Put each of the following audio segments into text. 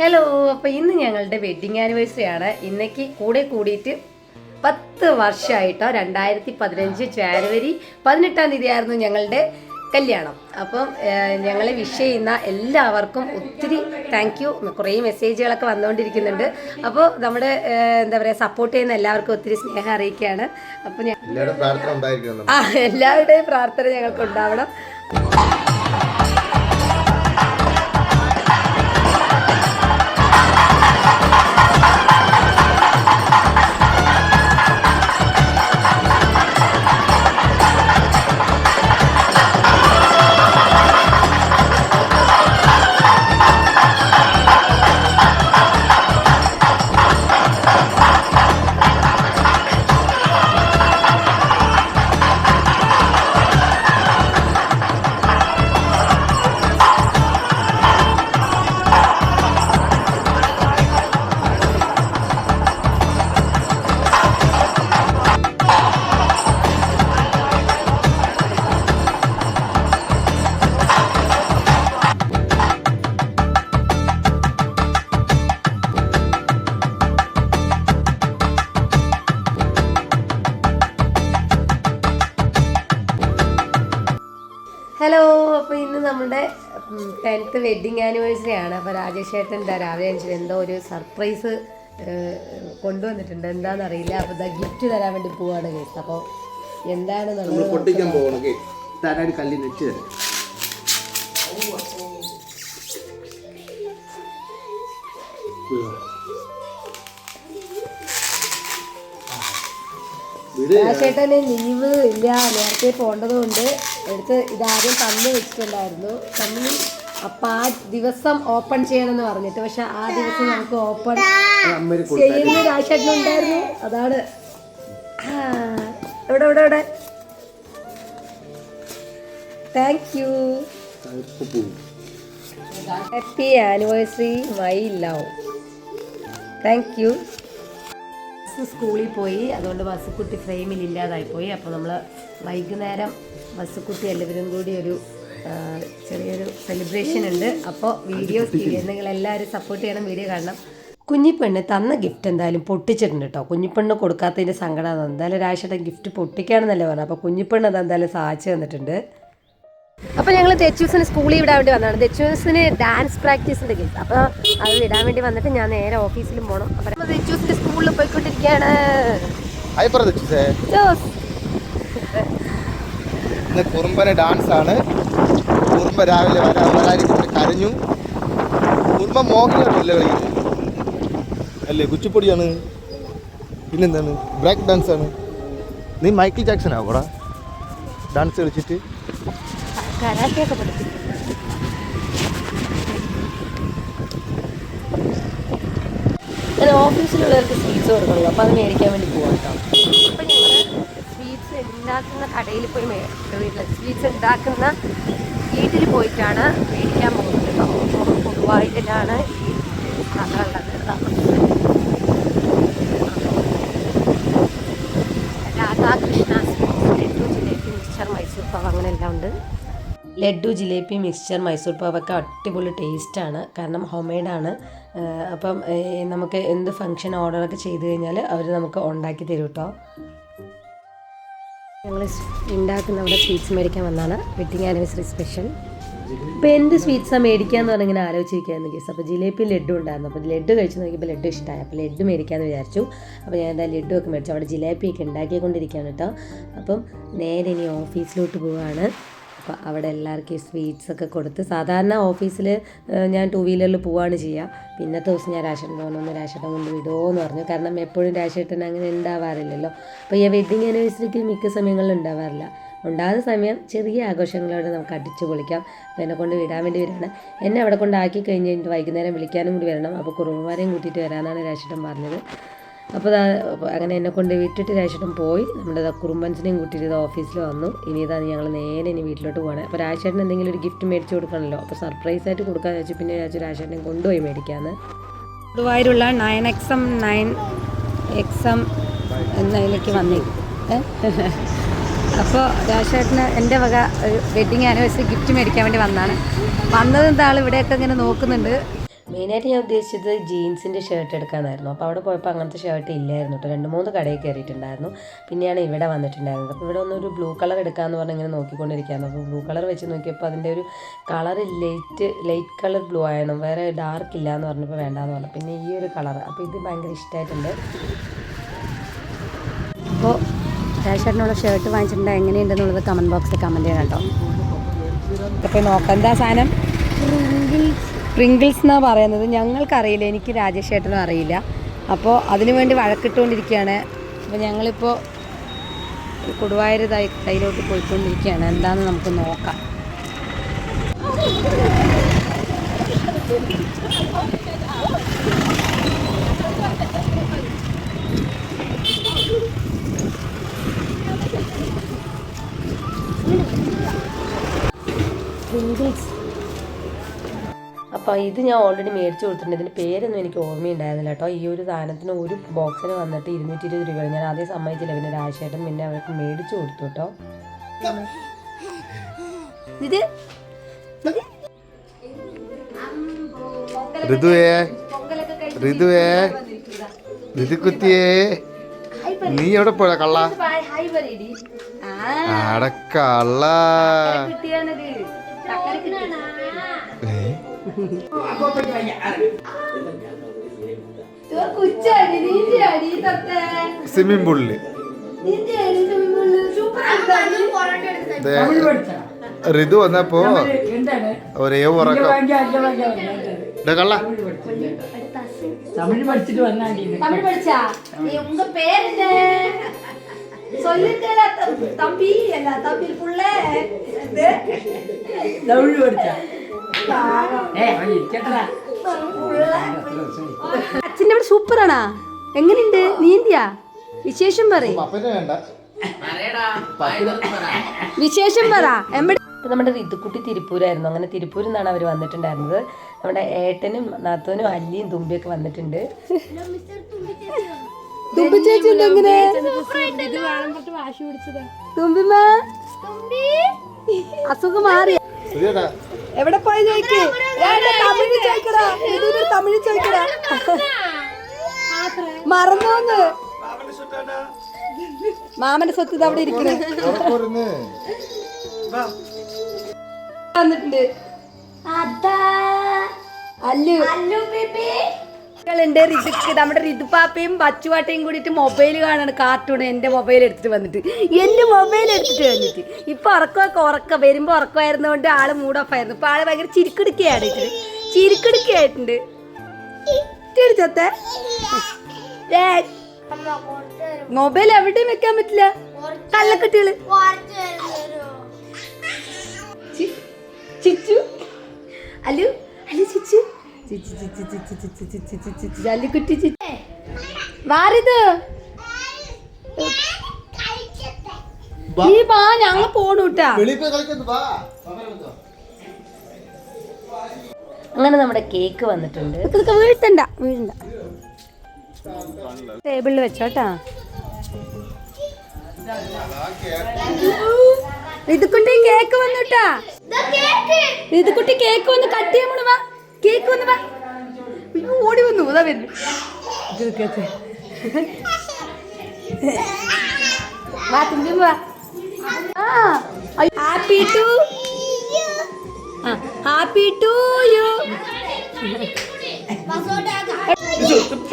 Hello അപ്പോൾ ഇന്ന് ഞങ്ങളുടെ വെഡിങ് ആനിവേഴ്സറി ആണ്. ഇന്നേക്ക് കൂടെ കൂടിയിട്ട് പത്ത് വർഷമായിട്ടോ രണ്ടായിരത്തി പതിനഞ്ച് ജാനുവരി പതിനെട്ടാം തീയതി ആയിരുന്നു ഞങ്ങളുടെ കല്യാണം. അപ്പം ഞങ്ങളെ വിഷ് ചെയ്യുന്ന എല്ലാവർക്കും ഒത്തിരി താങ്ക് യു കുറേ മെസ്സേജുകളൊക്കെ വന്നുകൊണ്ടിരിക്കുന്നുണ്ട് അപ്പോൾ നമ്മുടെ എന്താ പറയുക സപ്പോർട്ട് ചെയ്യുന്ന എല്ലാവർക്കും ഒത്തിരി സ്നേഹം അറിയിക്കുകയാണ്. അപ്പോൾ ആ എല്ലാവരുടെയും പ്രാർത്ഥന ഞങ്ങൾക്ക് ഉണ്ടാവണം നമ്മുടെ ടെൻത്ത് വെഡിങ് ആനിവേഴ്സറി ആണ്. അപ്പോൾ രാജേഷേട്ടൻ എന്താ രാവിലെ അഞ്ചിന് എന്തോ ഒരു സർപ്രൈസ് കൊണ്ടുവന്നിട്ടുണ്ട്. എന്താണെന്ന് അറിയില്ല അപ്പോൾ ഇതാ ഗിഫ്റ്റ് തരാൻ വേണ്ടി പോവാണ് കേസ് അപ്പോൾ എന്താണെന്നുള്ളത് പൊട്ടിക്കാൻ പോകണം തരാടി കല്ലി നെറ്റ് തരാം. ചേട്ടന് ലീവ് ഇല്ല. നേരത്തെ പോകേണ്ടതുകൊണ്ട് എടുത്ത് ഇതാദ്യം തന്നു വെച്ചിട്ടുണ്ടായിരുന്നു. തന്നു അപ്പം ആ ദിവസം ഓപ്പൺ ചെയ്യണമെന്ന് പറഞ്ഞിട്ട്. പക്ഷെ ആ ദിവസം നമുക്ക് ഓപ്പൺ ചെയ്യുന്ന രാജേട്ടനുണ്ടായിരുന്നു അതാണ്. ആ, എവിടെ എവിടെ എവിടെ? Thank you happy anniversary my love thank you സ്കൂളിൽ പോയി. അതുകൊണ്ട് ബസ്സുക്കുട്ടി ഫ്രെയിമിൽ ഇല്ലാതായി പോയി. അപ്പോൾ നമ്മൾ വൈകുന്നേരം ബസ്സുക്കുട്ടി എല്ലാവരും കൂടി ഒരു ചെറിയൊരു സെലിബ്രേഷൻ ഉണ്ട്. അപ്പോൾ വീഡിയോ നിങ്ങൾ എല്ലാവരും സപ്പോർട്ട് ചെയ്യണം വീഡിയോ കാണണം. കുഞ്ഞിപ്പെണ്ണ് തന്ന ഗിഫ്റ്റ് എന്തായാലും പൊട്ടിച്ചിട്ടുണ്ട് കേട്ടോ കുഞ്ഞിപ്പെണ്ണ് കൊടുക്കാത്തതിന്റെ സങ്കടമാണ് എന്തായാലും രാശയുടെ ഗിഫ്റ്റ് പൊട്ടിക്കുകയാണെന്നല്ലേ പറഞ്ഞു അപ്പോൾ കുഞ്ഞിപ്പെണ്ണ് അത് എന്തായാലും സഹായിച്ചു തന്നിട്ടുണ്ട്. അപ്പോൾ ഞങ്ങൾ തെച്ചൂസിന് സ്കൂളിൽ വിടാൻ വേണ്ടി വന്നതാണ് തെച്ചൂസിന് ഡാൻസ് പ്രാക്ടീസിന്റെ കേസ് അപ്പോൾ അത് വിടാൻ വേണ്ടി വന്നിട്ട് ഞാൻ നേരെ ഓഫീസിലും പോകണം അപ്പോൾ തെച്ചൂസിന്റെ സ്കൂളിൽ പോയിക്കൊണ്ടിരിക്കുകയാണ്. ജോസ്. ഇന്ന് കുറുമ്പന് ഡാൻസ് ആണ്. കുറുമ്പ രാവിലെ വരാൻ വരാതിരിക്കും കരഞ്ഞു. കുറുമ്പ മോഹനല്ലേ കളിക്കുന്നത്. അല്ലേ കുച്ചിപ്പൊടിയാണ്. പിന്നെന്താണ്? ബ്രേക്ക് ഡാൻസ് ആണ്. നീ മൈക്കിൾ ജാക്സൺ ആവോടാ ഡാൻസ് കളിച്ചിട്ട്. ഓഫീസിലുള്ളവർക്ക് സ്വീറ്റ്സ് കൊടുക്കണല്ലോ. അപ്പോൾ അത് മേടിക്കാൻ വേണ്ടി പോകാം കേട്ടോ ഉണ്ടാക്കുന്ന കടയിൽ പോയി വീട്ടിൽ സ്വീറ്റ്സ് ഉണ്ടാക്കുന്ന വീട്ടിൽ പോയിട്ടാണ് മേടിക്കാൻ പോകുന്നത്. അപ്പോൾ പൊതുവായിട്ടാണ് ഈ കട ഉള്ളത് രാധാകൃഷ്ണ സ്വീറ്റ്സ് ലഡു ജിലേബി മിക്സ്ചർ മൈസൂർ പാവ് അങ്ങനെ എല്ലാം ഉണ്ട്. ലഡു ജിലേബി മിക്സ്ചർ മൈസൂർ പാവൊക്കെ അടിപൊളി ടേസ്റ്റാണ്. കാരണം ഹോം മെയ്ഡാണ് അപ്പം നമുക്ക് എന്ത് ഫങ്ഷൻ ഓർഡറൊക്കെ ചെയ്ത് കഴിഞ്ഞാൽ അവർ നമുക്ക് ഉണ്ടാക്കി തരും കേട്ടോ ഞങ്ങൾ ഉണ്ടാക്കുന്ന അവിടെ സ്വീറ്റ്സ് മേടിക്കാൻ വന്നാണ്. വെഡിങ് ആനിവേഴ്സറി സ്പെഷ്യൽ ഇപ്പം എന്ത് സ്വീറ്റ്സാണ് മേടിക്കാന്ന് പറഞ്ഞാൽ ഇങ്ങനെ ആലോചിക്കാമെന്ന് കേസ് അപ്പോൾ ജിലേബി ലഡു ഉണ്ടായിരുന്നു. അപ്പോൾ ലഡു കഴിച്ച് നോക്കിയപ്പോൾ ലഡു ഇഷ്ടമായി അപ്പോൾ ലഡു മേടിക്കാമെന്ന് വിചാരിച്ചു. അപ്പോൾ ഞാൻ എന്താ ലഡു ഒക്കെ മേടിച്ചു. അവിടെ ജിലേബിയൊക്കെ ഉണ്ടാക്കിക്കൊണ്ടിരിക്കുകയാണ് കേട്ടോ. അപ്പം നേരെ ഇനി ഓഫീസിലോട്ട് പോവുകയാണ് അപ്പോൾ അവിടെ എല്ലാവർക്കും ഈ സ്വീറ്റ്സ് ഒക്കെ കൊടുത്ത് സാധാരണ ഓഫീസിൽ ഞാൻ ടു വീലറിൽ പോവാണ് ചെയ്യുക പിന്നത്തെ ദിവസം ഞാൻ രാശേട്ടൻ പോകണമെന്ന് രാശേട്ടൻ കൊണ്ട് വിടുമോ എന്ന് പറഞ്ഞു. കാരണം എപ്പോഴും രാശേട്ടൻ അങ്ങനെ ഉണ്ടാവാറില്ലല്ലോ. അപ്പോൾ ഈ വെഡിങ് ആനിവേഴ്സറിക്ക് മിക്ക സമയങ്ങളിലും ഉണ്ടാവാറില്ല. ഉണ്ടാകുന്ന സമയം ചെറിയ ആഘോഷങ്ങളോടെ നമുക്ക് അടിച്ചു പൊളിക്കാം. അപ്പോൾ എന്നെ കൊണ്ട് വിടാൻ വേണ്ടി വരികയാണ്. എന്നെ അവിടെ കൊണ്ടാക്കി കഴിഞ്ഞ് കഴിഞ്ഞിട്ട് വൈകുന്നേരം വിളിക്കാനും കൂടി വരണം. അപ്പോൾ കുറുമ്പന്മാരെയും കൂട്ടിയിട്ട് വരാനാണ് രാശേട്ടൻ പറഞ്ഞത്. അപ്പോൾ അങ്ങനെ എന്നെ കൊണ്ട് വിട്ടിട്ട് രാജേട്ടൻ പോയി. നമ്മുടെ കുറുമ്പൻസിനെയും കൂട്ടിയിട്ട് ഇത് ഓഫീസിൽ വന്നു. ഇനി ഇതാണ് ഞങ്ങൾ നേരെ ഇനി വീട്ടിലോട്ട് പോകണം അപ്പോൾ രാജേട്ടൻ എന്തെങ്കിലും ഒരു ഗിഫ്റ്റ് മേടിച്ച് കൊടുക്കണമല്ലോ അപ്പോൾ സർപ്രൈസ് ആയിട്ട് കൊടുക്കാന്ന് വെച്ചു പിന്നെ രാജു രാജേട്ടനെ കൊണ്ടുപോയി മേടിക്കാമെന്ന് ഗുരുവായൂരുള്ള നയൻ എക്സം നയൻ എക്സം എന്നതിലേക്ക് വന്നേക്കും അപ്പോൾ രാജേട്ടന് എന്റെ വക വെഡിങ് ആനിവേഴ്സറി ഗിഫ്റ്റ് മേടിക്കാൻ വേണ്ടി വന്നതാണ് വന്നത് എന്താ ആൾ ഇവിടെയൊക്കെ ഇങ്ങനെ നോക്കുന്നുണ്ട്. മെയിനായിട്ട് ഞാൻ ഉദ്ദേശിച്ചത് ജീൻസിന്റെ ഷർട്ട് എടുക്കാനായിരുന്നു. അപ്പോൾ അവിടെ പോയപ്പോൾ അങ്ങനത്തെ ഷർട്ട് ഇല്ലായിരുന്നു കേട്ടോ. രണ്ട് മൂന്ന് കടയിൽ കയറിയിട്ടുണ്ടായിരുന്നു. പിന്നെയാണ് ഇവിടെ വന്നിട്ടുണ്ടായിരുന്നത്. അപ്പോൾ ഇവിടെ ഒന്നൊരു ബ്ലൂ കളർ എടുക്കാമെന്ന് പറഞ്ഞ് ഇങ്ങനെ നോക്കിക്കൊണ്ടിരിക്കുകയായിരുന്നു അപ്പോൾ ബ്ലൂ കളർ വെച്ച് നോക്കിയപ്പോൾ അതിന്റെ ഒരു colour light light colour blue ആയിരുന്നു വേറെ ഡാർക്ക് ഇല്ല എന്ന് പറഞ്ഞപ്പോൾ വേണ്ടാന്ന് പറഞ്ഞു. പിന്നെ ഈ ഒരു കളർ അപ്പോൾ ഇത് ഭയങ്കര ഇഷ്ടമായിട്ടുണ്ട്. അപ്പോൾ രാജേട്ടനുള്ള ഷർട്ട് വാങ്ങിച്ചിട്ടുണ്ട്? എങ്ങനെയുണ്ടെന്നുള്ളത് കമന്റ് ബോക്സിൽ കമന്റ് ചെയ്യണം കേട്ടോ. അപ്പോൾ നോക്കാം. എന്താ സാധനം? പ്രിങ്കിൾസ് എന്നാണ് പറയുന്നത്? ഞങ്ങൾക്കറിയില്ല. എനിക്ക് രാജേഷ് ചേട്ടനും അറിയില്ല. അപ്പോൾ അതിനു വേണ്ടി വഴക്കിട്ടുകൊണ്ടിരിക്കുകയാണ്. അപ്പോൾ ഞങ്ങളിപ്പോൾ കൊടുവായൂർ തൈലോട്ട് പോയിക്കൊണ്ടിരിക്കുകയാണ്. എന്താണെന്ന് നമുക്ക് നോക്കാം. അപ്പോൾ ഇത് ഞാൻ ഓൾറെഡി മേടിച്ച് കൊടുത്തിട്ടുണ്ട്. ഇതിന്റെ പേരൊന്നും എനിക്ക് ഓർമ്മയുണ്ടായിരുന്നില്ല കേട്ടോ. ഈ ഒരു സാധനത്തിന് ഒരു ബോക്സിന് വന്നിട്ട് ഇരുന്നൂറ്റി ഇരുപത് രൂപയാണ്. ഞാൻ ആദ്യം സമ്മതിച്ചില്ല. പിന്നെ രാജേട്ടൻ പിന്നെ അവർക്ക് മേടിച്ച് കൊടുത്തു കേട്ടോ. ഇത് ഋതുവേ ഋതുവേ ഋതുക്കുത്തിയേ നീ എവിടെ പോയ കള്ള? അടക്കള്ള സ്വിമ്മിംഗ് പൂളില് ദേ, ഋതു വന്നപ്പോ ഒരേ ഉറക്കം ദേ കള്ള தமிழ் படிச்சுட்டு வந்தாண்டி தமிழ் படிச்சா நீ உங்க பேர் என்ன சொல்லிட்டேடா தம்- தம்பி என்ன தம்பி புள்ள இது தமிழ் படிச்சா ഏ കേട്ടതാ അച്ഛന്റെ അവിടെ സൂപ്പറാണാ. എങ്ങനെയുണ്ട്? നീന്തിയാ വിശേഷം പറയും വിശേഷം പറ. അപ്പോൾ നമ്മുടെ റിതുക്കുട്ടി തിരുപ്പൂരായിരുന്നു. അങ്ങനെ തിരുപ്പൂരിൽ നിന്നാണ് അവർ വന്നിട്ടുണ്ടായിരുന്നത്. നമ്മുടെ ഏട്ടനും നാത്തോനും അല്ലിയും തുമ്പിയൊക്കെ വന്നിട്ടുണ്ട്. തുമ്പി ചേച്ചി ഉണ്ട് എങ്ങനെ? തുമ്പിമ്മ. അസുഖം മാറി. ശരിയേട്ടാ എവിടെ പോയി ചോദിക്ക് തമിഴ് ചോദിക്കടാ ഇതിന് തമിഴ് ചോദിക്കടാ മറന്നോന്ന്. മാമന്റെ സ്വത്ത് ഇത് അവിടെ ഇരിക്കണേ. അല്ലു. അല്ലു ണ്ട് ഋതുക്ക് നമ്മുടെ ഋതുപ്പാപ്പയും പച്ചുവാട്ടയും കൂടിയിട്ട് മൊബൈൽ കാണാണ് കാർട്ടൂൺ എന്റെ മൊബൈൽ എടുത്തിട്ട് വന്നിട്ട്. എന്റെ മൊബൈൽ എടുത്തിട്ട് വന്നിട്ട്. ഇപ്പൊ ഉറക്കമൊക്കെ ഉറക്കം വരുമ്പോ ഉറക്കമായിരുന്നോണ്ട് ആൾ മൂഡ് ഓഫ് ആയിരുന്നു. ഇപ്പൊ ആൾ ഭയങ്കര ചിരിക്കിടുക്കയാണ് ചിരിക്കിടുക്കയായിട്ടുണ്ട്. ചത്തെ. മൊബൈൽ എവിടെയും വെക്കാൻ പറ്റില്ല. കള്ളക്കുട്ടികൾ. ചി- ചിച്ചു. അല്ലു അല്ലു ചിച്ചു. ജല്ലിക്കുട്ടി ചിച്ചി വാരിത് നീ വാ ഞങ്ങൾ പോണൂട്ടാ അങ്ങനെ നമ്മുടെ കേക്ക് വന്നിട്ടുണ്ട്. വീഴ്ത്തണ്ട വീഴണ്ട ടേബിളിൽ വെച്ചോട്ടാ ഇതുക്കുട്ടി കേക്ക് വന്നുട്ടാ ഇതുക്കുട്ടി കേക്ക് വന്ന് കട്ട് ചെയ്യുമ്പോൾ കേക്ക് വന്ന് വാ അയ്യോ, ഓടി വന്നു അതാ വരുന്നു കേക്ക്. വാ തുമ്പി വാ ആ happy to happy to you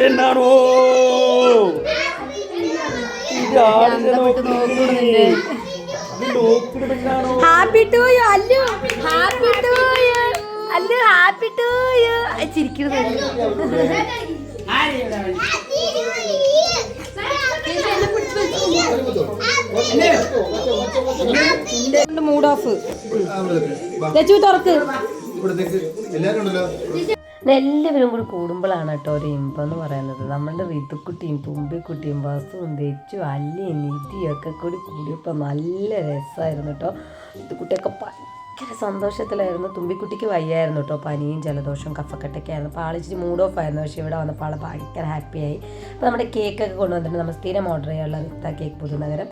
എന്നാണോ happy to you Allu you ചിരിക്കുന്നത് മൂഡ് ഓഫ് തുറക്ക്. ഇവിടത്തേക്ക് എല്ലാരും ഉണ്ടല്ലോ. എല്ലാവരും കൂടി കൂടുമ്പോഴാണ് കേട്ടോ ഒരു ഇമ്പം എന്ന് പറയുന്നത്. നമ്മളുടെ ഋതുക്കുട്ടിയും തുമ്പിക്കുട്ടിയും വസുവും തെച്ചും അല്ലിയും നിധിയും ഒക്കെ കൂടി കൂടിയപ്പോൾ നല്ല രസമായിരുന്നു കേട്ടോ. ഋതുക്കുട്ടിയൊക്കെ ഭയങ്കര സന്തോഷത്തിലായിരുന്നു. തുമ്പിക്കുട്ടിക്ക് വയ്യായിരുന്നു കേട്ടോ പനിയും ജലദോഷവും കഫക്കെട്ടൊക്കെ ആയിരുന്നു. അപ്പോൾ ആളിച്ചിരി മൂഡ് ഓഫ് ആയിരുന്നു. പക്ഷേ ഇവിടെ വന്നപ്പോൾ ആൾ ഭയങ്കര ഹാപ്പിയായി അപ്പോൾ നമ്മുടെ കേക്കൊക്കെ കൊണ്ടുവന്നിട്ട് നമ്മൾ സ്ഥിരം ഓർഡർ ചെയ്യാനുള്ള വിത്ത കേക്ക് പുതുനഗരം.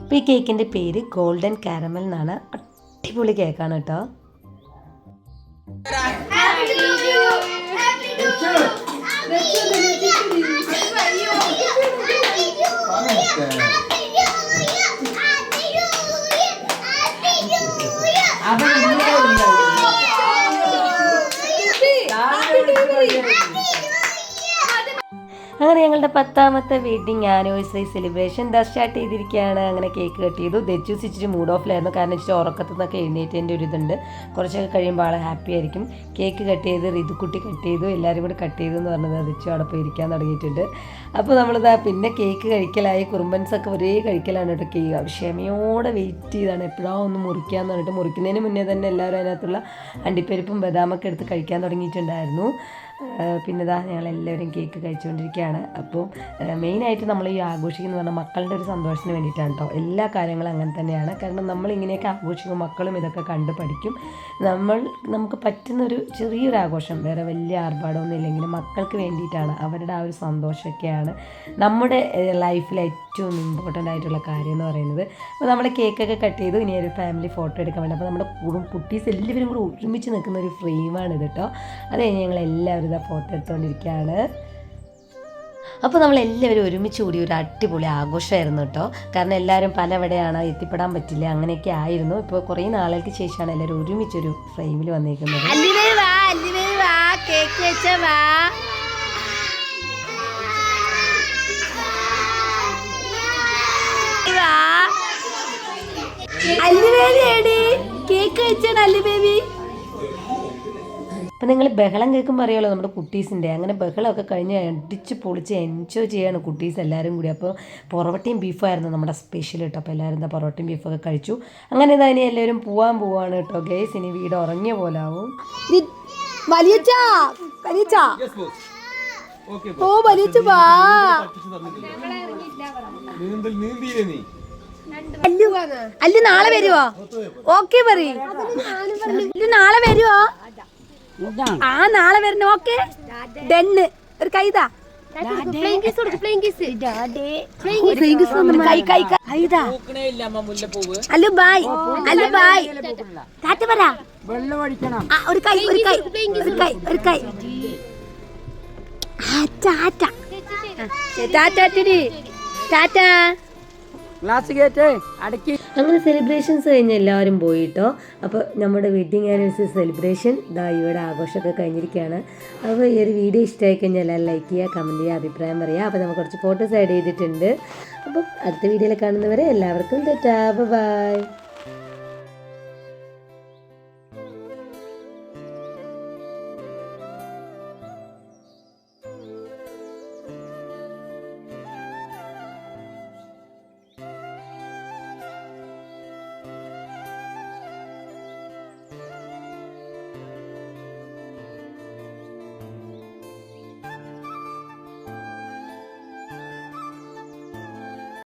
അപ്പോൾ ഈ കേക്കിന്റെ പേര് ഗോൾഡൻ കാരമൽ എന്നാണ്. അടിപൊളി കേക്കാണ് കേട്ടോ ഞങ്ങളുടെ പത്താമത്തെ wedding anniversary celebration the start ചെയ്തിരിക്കുകയാണ്. അങ്ങനെ കേക്ക് കട്ട് ചെയ്തു. ദജൂസ് ഇച്ചിരി മൂഡ് ഓഫിലായിരുന്നു കാരണം ഇച്ചിരി ഉറക്കത്തു നിന്നൊക്കെ എഴുന്നേറ്റതിന്റെ ഒരു ഇതുണ്ട്. കുറച്ചൊക്കെ കഴിയുമ്പോൾ ആൾ ഹാപ്പി ആയിരിക്കും. കേക്ക് കട്ട് ചെയ്ത് റിതുക്കുട്ടി കട്ട് ചെയ്തു എല്ലാവരും കൂടി കട്ട് ചെയ്തു എന്ന് പറഞ്ഞത് ദജ്ജു അവിടെ പോയി ഇരിക്കാൻ തുടങ്ങിയിട്ടുണ്ട്. അപ്പോൾ നമ്മളിതാ പിന്നെ കേക്ക് കഴിക്കലായി. കുറുമ്പൻസൊക്കെ ഒരേ കഴിക്കലാണ് കേട്ടോ കേക്ക് ക്ഷമയോടെ വെയിറ്റ് ചെയ്താണ്. എപ്പോഴാ ഒന്ന് മുറിക്കാന്ന് പറഞ്ഞിട്ട് മുറിക്കുന്നതിന് മുന്നേ തന്നെ എല്ലാവരും അതിനകത്തുള്ള അണ്ടിപ്പരിപ്പും ബദാമൊക്കെ എടുത്ത് കഴിക്കാൻ തുടങ്ങിയിട്ടുണ്ടായിരുന്നു. പിന്നെ ഇതാ ഞങ്ങളെല്ലാവരും കേക്ക് കഴിച്ചുകൊണ്ടിരിക്കുകയാണ്. അപ്പോൾ മെയിനായിട്ട് നമ്മൾ ഈ ആഘോഷിക്കുന്ന പറഞ്ഞാൽ മക്കളുടെ ഒരു സന്തോഷത്തിന് വേണ്ടിയിട്ടാണ് കേട്ടോ എല്ലാ കാര്യങ്ങളും അങ്ങനെ തന്നെയാണ്. കാരണം നമ്മൾ ഇങ്ങനെയൊക്കെ ആഘോഷിക്കും മക്കളും ഇതൊക്കെ കണ്ട് പഠിക്കും. നമ്മൾ നമുക്ക് പറ്റുന്നൊരു ചെറിയൊരു ആഘോഷം വേറെ വലിയ ആർഭാടമൊന്നും ഇല്ലെങ്കിലും മക്കൾക്ക് വേണ്ടിയിട്ടാണ്. അവരുടെ ആ ഒരു സന്തോഷമൊക്കെയാണ് നമ്മുടെ ലൈഫിൽ ഏറ്റവും ഇമ്പോർട്ടന്റ് ആയിട്ടുള്ള കാര്യം എന്ന് പറയുന്നത്. അപ്പോൾ നമ്മൾ കേക്കൊക്കെ കട്ട് ചെയ്തു. ഇനി ഒരു ഫാമിലി ഫോട്ടോ എടുക്കാൻ വേണ്ടി. അപ്പോൾ നമ്മുടെ കുടും കുട്ടീസ് എല്ലാവരും കൂടി ഒരുമിച്ച് നിൽക്കുന്ന ഒരു ഫ്രെയിമാണ് ഇത് കേട്ടോ അത് കഴിഞ്ഞ് ഞങ്ങൾ എല്ലാവരും ഇതാ ഫോട്ടോ എടുത്തുകൊണ്ടിരിക്കുകയാണ് അപ്പോൾ നമ്മൾ എല്ലാവരും ഒരുമിച്ച് കൂടി ഒരു അടിപൊളി ആഘോഷമായിരുന്നു കേട്ടോ. കാരണം എല്ലാവരും പലവിടെയാണ് എത്തിപ്പെടാൻ പറ്റില്ല അങ്ങനെയൊക്കെ ആയിരുന്നു. ഇപ്പോൾ കുറേ നാളുകൾക്ക് ശേഷമാണ് എല്ലാവരും ഒരുമിച്ചൊരു ഫ്രെയിമിൽ വന്നിരിക്കുന്നത് കേക്ക് വാ. അല്ലിബേബി എടി കേക്ക് വെച്ചാണ് അല്ലിബേബി. അപ്പം നിങ്ങൾ ബഹളം കേൾക്കുമ്പോൾ അറിയാമല്ലോ നമ്മുടെ കുട്ടീസിന്റെ അങ്ങനെ ബഹളമൊക്കെ കഴിഞ്ഞ് അടിച്ച് പൊളിച്ച് എൻജോയ് ചെയ്യാണ് കുട്ടീസ് എല്ലാവരും കൂടി. അപ്പോൾ പൊറോട്ടയും ബീഫായിരുന്നു ആയിരുന്നു നമ്മുടെ സ്പെഷ്യൽ കേട്ടോ അപ്പോൾ എല്ലാവരും എന്താ പൊറോട്ടയും ബീഫൊക്കെ കഴിച്ചു. അങ്ങനെ ഇതാ ഇനി എല്ലാവരും പോവാൻ പോവാണ് കേട്ടോ ഗേസ് ഇനി വീട് ഉറങ്ങിയ പോലാവും വലിയച്ചാ വലിയച്ചാ. ഓ വലിയച്ച വാ. അല്ലു അല്ലു നാളെ വരുവോ? ഓക്കെ പറയൂ. നാളെ വരുവോ? ആ നാളെ വരുന്ന ഓക്കെ? ഡെന്ന്. ഒരു കൈതാ Allu bye. Allu bye. Tata പറ. വെള്ളം ഒഴിക്കണം. ഒരു കൈ ഒരു കൈ ഒരു കൈ ഒരു കൈ. ആ, ടാറ്റ ടാറ്റ ഗ്ലാസ് അടക്കി. അങ്ങനെ സെലിബ്രേഷൻസ് കഴിഞ്ഞ് എല്ലാവരും പോയി കേട്ടോ അപ്പോൾ നമ്മുടെ വെഡ്ഡിങ് ആനിവേഴ്സറി സെലിബ്രേഷൻ ഇതാ ഇവിടെ ആഘോഷമൊക്കെ കഴിഞ്ഞിരിക്കുകയാണ്. അപ്പോൾ ഈ ഒരു വീഡിയോ ഇഷ്ടമായി കഴിഞ്ഞാൽ എല്ലാവരും ലൈക്ക് ചെയ്യുക കമന്റ് ചെയ്യുക അഭിപ്രായം പറയുക. അപ്പോൾ നമുക്ക് കുറച്ച് ഫോട്ടോസ് ആഡ് ചെയ്തിട്ടുണ്ട്. അപ്പം അടുത്ത വീഡിയോയിൽ കാണുന്നവരെ എല്ലാവർക്കും തെറ്റാ. ബൈ